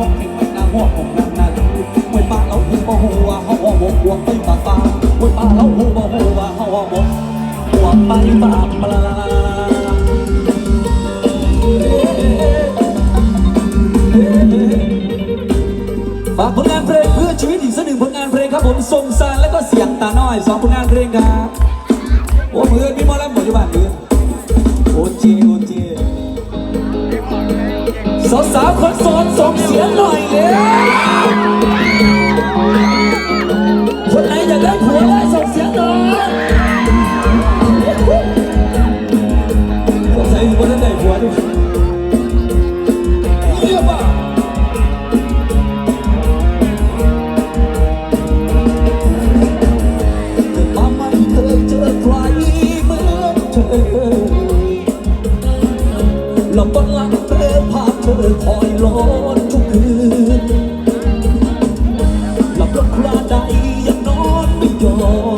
วกเข่งมันหน้าหัวของนางนาดูมวยปากเราหูบ่หูว่าเฮาว่าบกบวไปปากปามวยปากเราหูบ่หูว่าเฮาว่าบกบวกไปปากปลาฝากผลงานเพลงเพื่อชีวิตอีกสักหนึ่งผลงานเพลงครับผมทรงสารและก็เสียงตาน้อยสองผลงานเพลงครับโอ้มือมีมอลำหมดอยู่บ้านมือโอจีโอจี สาวสาวคนสอดส่งเสียงหน่อยเลยคนไหนอยากได้ผัวได้ส่งเสียงหน่อยคนไหคนนั้นได้ผัวด้วยเยี่ยมอะมาไม่เคยเจอใครเมือเธอเราต้องรัก ธอคอยร้อนทุกคืนหลับรถคราใดยังนอนไม่ยอม